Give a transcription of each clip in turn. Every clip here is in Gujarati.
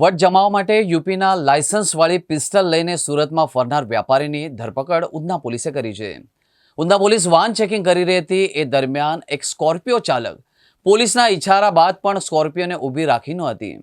વટ જમાવવા માટે યુપીના લાયસન્સવાળી પિસ્ટલ લઈને સુરતમાં ફરનાર વ્યાપારીની ધરપકડ ઉધના પોલીસે કરી છે. ઉધના પોલીસ વાહન ચેકિંગ કરી રહી હતી. એ દરમિયાન એક સ્કોર્પિયો ચાલક પોલીસના ઇશારા બાદ પણ સ્કોર્પિયોને ઊભી રાખી ન હતી.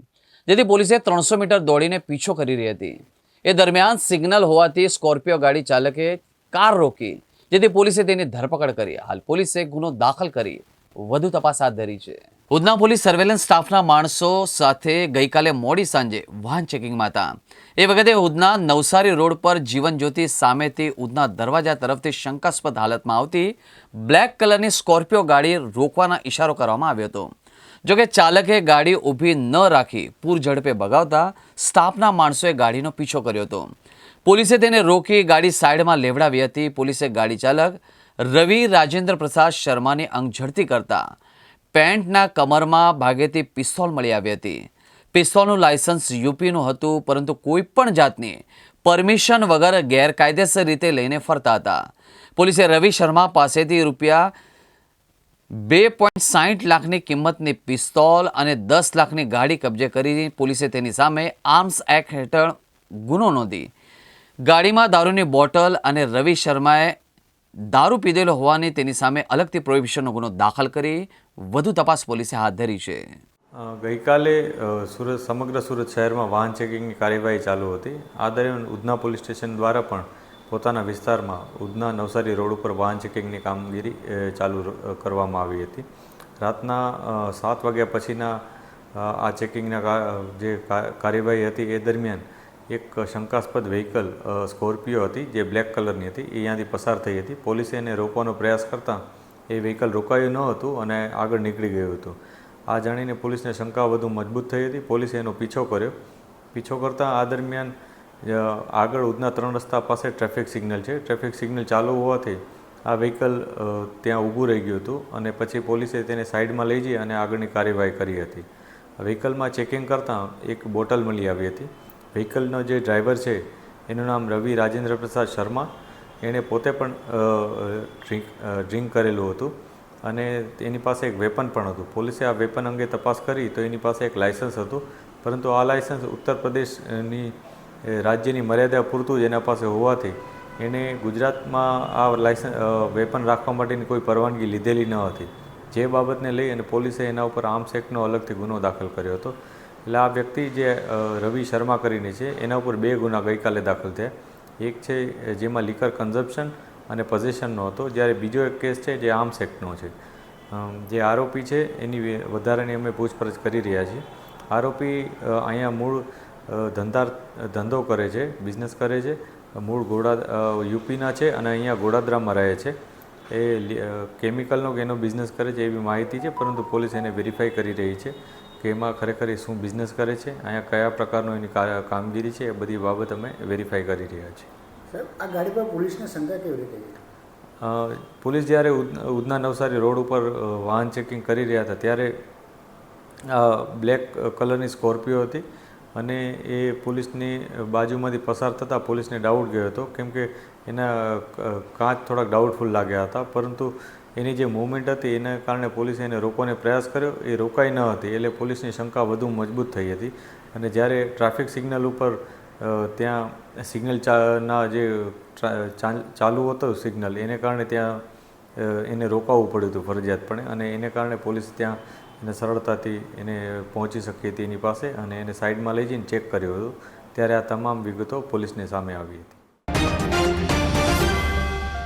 જેથી પોલીસે ત્રણસો મીટર દોડીને પીછો કરી રહી હતી. એ દરમિયાન સિગ્નલ હોવાથી સ્કોર્પિયો ગાડી ચાલકે કાર રોકી, જેથી પોલીસે તેની ધરપકડ કરી. હાલ પોલીસે ગુનો દાખલ કરી વધુ તપાસ હાથ ધરી છે. ઉધના પોલીસ સર્વેલન્સ સ્ટાફના માણસો સાથે ગઈકાલે મોડી સાંજે વાહન ચેકિંગમાં હતા. એ વખતે ઉધના નવસારી રોડ પર જીવન જ્યોતિ સામેથી ઉધના દરવાજા તરફથી શંકાસ્પદ હાલતમાં આવતી બ્લેક કલરની સ્કોર્પિયો ગાડી રોકવાના ઇશારો કરવામાં આવ્યો હતો. જોકે ચાલકે ગાડી ઊભી ન રાખી પૂર ઝડપે ભગાવતા સ્ટાફના માણસોએ ગાડીનો પીછો કર્યો હતો. પોલીસે તેને રોકી ગાડી સાઈડમાં લેવડાવી હતી. પોલીસે ગાડી ચાલક રવિ રાજેન્દ્ર પ્રસાદ શર્માની અંગ ઝડતી કરતા પેન્ટના કમરમાં ભાગેથી પિસ્તોલ મળી આવી હતી. પિસ્તોલનું લાયસન્સ યુપીનું હતું, પરંતુ કોઈ પણ જાતની પરમિશન વગર ગેરકાયદેસર રીતે લઈને ફરતા હતા. પોલીસે રવિ શર્મા પાસેથી રૂપિયા બે પોઈન્ટ સાહીઠ લાખની કિંમતની પિસ્તોલ અને દસ લાખની ગાડી કબજે કરી પોલીસે તેની સામે આર્મ્સ એક્ટ હેઠળ ગુનો નોંધી. ગાડીમાં દારૂની બોટલ અને રવિ શર્માએ દારૂ પીધેલો હોવાની તેની સામે અલગથી પ્રોહિબિશનનો ગુનો દાખલ કરી વધુ તપાસ પોલીસે હાથ ધરી છે. ગઈકાલે સુરત, સમગ્ર સુરત શહેરમાં વાહન ચેકિંગની કાર્યવાહી ચાલુ હતી. આ દરમિયાન ઉધના પોલીસ સ્ટેશન દ્વારા પણ પોતાના વિસ્તારમાં ઉધના નવસારી રોડ ઉપર વાહન ચેકિંગની કામગીરી ચાલુ કરવામાં આવી હતી. રાતના સાત વાગ્યા પછીના આ ચેકિંગના જે કાર્યવાહી હતી એ દરમિયાન એક શંકાસ્પદ વ્હીકલ સ્કોર્પિયો હતી, જે બ્લેક કલરની હતી. એ અહીંયાથી પસાર થઈ હતી. પોલીસે એને રોકવાનો પ્રયાસ કરતાં એ વ્હીકલ રોકાયું ન હતું અને આગળ નીકળી ગયું હતું. આ જાણીને પોલીસને શંકા વધુ મજબૂત થઈ હતી. પોલીસે એનો પીછો કર્યો. પીછો કરતાં આ દરમિયાન આગળ ઉધના ત્રણ રસ્તા પાસે ટ્રાફિક સિગ્નલ છે. ટ્રાફિક સિગ્નલ ચાલુ હોવાથી આ વ્હીકલ ત્યાં ઊભું રહી ગયું હતું અને પછી પોલીસે તેને સાઈડમાં લઈ જઈ અને આગળની કાર્યવાહી કરી હતી. વ્હીકલમાં ચેકિંગ કરતાં એક બોટલ મળી આવી હતી. વ્હીકલનો જે ડ્રાઈવર છે, એનું નામ રવિ રાજેન્દ્ર પ્રસાદ શર્મા. એણે પોતે પણ ડ્રિંક ડ્રિંક કરેલું હતું. અને એની પાસે એક વેપન પણ હતું. પોલીસે આ વેપન અંગે તપાસ કરી તો એની પાસે એક લાયસન્સ હતું. પરંતુ આ લાયસન્સ ઉત્તર પ્રદેશની રાજ્યની મર્યાદા પૂરતું જ એના પાસે હોવાથી એણે ગુજરાતમાં આ લાયસન્સ વેપન રાખવા માટેની કોઈ પરવાનગી લીધેલી ન હતી. જે બાબતને લઈ અને પોલીસે એના ઉપર આર્મ્સ એક્ટનો અલગથી ગુનો દાખલ કર્યો હતો. એટલે આ વ્યક્તિ જે રવિ શર્મા કરીને છે, એના ઉપર બે ગુના ગઈકાલે દાખલ થયા. એક છે, જેમાં લીકર કન્ઝપ્શન અને પોઝેશનનો હતો, જ્યારે બીજો એક કેસ છે, જે આર્મ્સ એક્ટનો છે. જે આરોપી છે, એની વધારાની અમે પૂછપરછ કરી રહ્યા છીએ. આરોપી અહીંયા મૂળ ધંધા ધંધો કરે છે, બિઝનેસ કરે છે. મૂળ ગોડા યુપીના છે અને અહીંયા ગોડાદરામાં રહે છે. એ કેમિકલનો કે એનો બિઝનેસ કરે છે એવી માહિતી છે, પરંતુ પોલીસ એને વેરીફાઈ કરી રહી છે. કે એમાં ખરેખર એ શું બિઝનેસ કરે છે અહીંયા કયા પ્રકારનો એની કામગીરી છે એ બધી બાબત અમે વેરીફાઈ કરી રહ્યા છીએ. સાહેબ આ ગાડી પર પોલીસને શંકા કેવી રીતે પોલીસ જ્યારે ઉધ- ઉધના નવસારી રોડ ઉપર વાહન ચેકિંગ કરી રહ્યા હતા ત્યારે બ્લેક કલરની સ્કોર્પિયો હતી અને એ પોલીસની બાજુમાંથી પસાર થતાં પોલીસને ડાઉટ ગયો હતો કેમ કે એના કાચ થોડાક ડાઉટફુલ લાગ્યા હતા, પરંતુ એની જે મૂવમેન્ટ હતી, એના કારણે પોલીસે એને રોકવાનો પ્રયાસ કર્યો. એ રોકાઈ ન હતી, એટલે પોલીસની શંકા વધુ મજબૂત થઈ હતી. અને જ્યારે ટ્રાફિક સિગ્નલ ઉપર ત્યાં સિગ્નલ ના જે ચાલુ હતો સિગ્નલ એને કારણે ત્યાં એને રોકાવવું પડ્યું હતું ફરજિયાતપણે. અને એને કારણે પોલીસ ત્યાં એને સરળતાથી એને પહોંચી શકી હતી એની પાસે અને એને સાઈડમાં લઈ જઈને ચેક કર્યું હતું. ત્યારે આ તમામ વિગતો પોલીસને સામે આવી હતી.